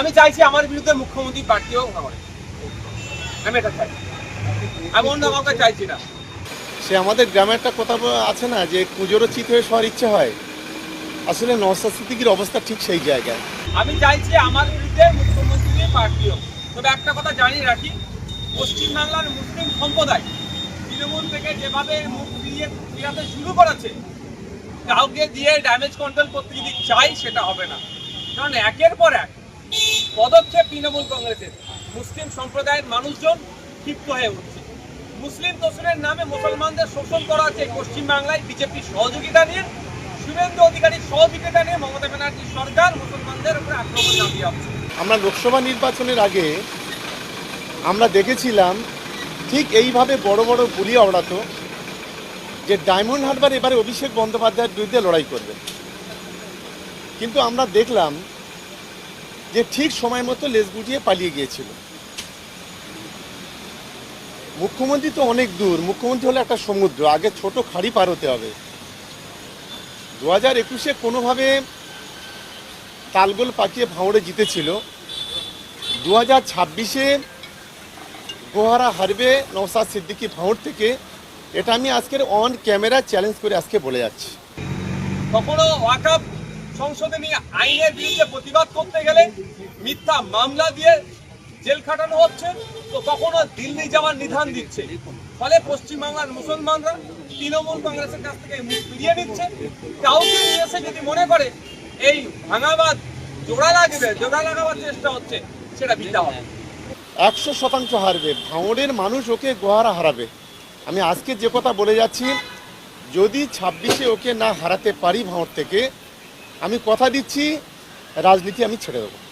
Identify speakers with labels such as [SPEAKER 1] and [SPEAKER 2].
[SPEAKER 1] আমি চাইছি আমার বিরুদ্ধে মুখ্যমন্ত্রী প্রার্থীও করে আমি এটা চাই। আমি অন্য কাউকে চাইছি না।
[SPEAKER 2] সে আমাদের গ্রামে একটা কথা আছে না যে পুজোরও চিত হয়ে সবার ইচ্ছে হয়। আসলে নওসাদ সিদ্দিকির অবস্থা ঠিক সেই জায়গায়।
[SPEAKER 1] আমি চাইছি আমার বিরুদ্ধে মুখ্যমন্ত্রী প্রার্থীও তবে একটা কথা জানিয়ে রাখি পশ্চিমবাংলার মুসলিম সম্প্রদায় তৃণমূল থেকে যেভাবে মুখ ফিরিয়ে ফিরাতে শুরু করেছে কাউকে দিয়ে ড্যামেজ কন্ট্রোল করতে যদি চাই সেটা হবে না। কারণ একের পর এক পদক্ষেপ তৃণমূল কংগ্রেসের। মুসলিম সম্প্রদায়ের মানুষজন ক্ষিপ্ত হয়ে উঠছে। মুসলিম তসুরের নামে মুসলমানদের শোষণ করা হচ্ছে পশ্চিমবাংলায় বিজেপির সহযোগিতা নিয়ে। শুভেন্দু অধিকারীর সহযোগিতা নিয়ে মমতা ব্যানার্জির সরকার মুসলমানদের উপরে আক্রমণ চাপিয়ে
[SPEAKER 2] আমরা লোকসভা নির্বাচনের আগে আমরা দেখেছিলাম ঠিক এইভাবে বড় বড় বুলি অড়াতো যে ডায়মন্ড হারবার এবারে অভিষেক বন্দ্যোপাধ্যায়ের বিরুদ্ধে লড়াই করবে। কিন্তু আমরা দেখলাম যে ঠিক সময় মতো লেজ গুটিয়ে পালিয়ে গিয়েছিল। মুখ্যমন্ত্রী তো অনেক দূর, মুখ্যমন্ত্রী হলো একটা সমুদ্র, আগে ছোট খাড়ি পার হতে হবে। দু হাজার একুশে কোনোভাবে তালগোল পাকিয়ে ভাঁড়ে জিতেছিল। দু হাজার ছাব্বিশে গোহারা হারবে নৌসাদ সিদ্দিকি ভাঁড় থেকে, এটা আমি আজকের অন ক্যামেরা চ্যালেঞ্জ করে আজকে বলে যাচ্ছি।
[SPEAKER 1] কখনো ওয়াকাপ সংশোধনী আইনের বিরুদ্ধে প্রতিবাদ করতে গেলে মিথ্যা মামলা দিয়ে জেল খাটানো হচ্ছে, তো কখনো দিল্লি যাওয়ার নিধান দিচ্ছে। ফলে পশ্চিমবাংলার মুসলমানরা, তৃণমূল কংগ্রেসের কাছ থেকে মুখ ফিরিয়ে নিচ্ছে। কাউকে নিয়ে এসে যদি মনে করে, এই ভাঙাবাদ জোড়া লাগবে, জোড়া লাগাবার চেষ্টা হচ্ছে, সেটা বিদ্যা হবে।
[SPEAKER 2] একশো শতাংশ হারবে ভাঁড়ের মানুষ ওকে গোহারা হারাবে। আমি আজকে যে কথা বলে যাচ্ছি, যদি ছাব্বিশে ওকে না হারাতে পারি ভাঁড় থেকে আমি কথা দিচ্ছি রাজনীতি আমি ছেড়ে দেবো।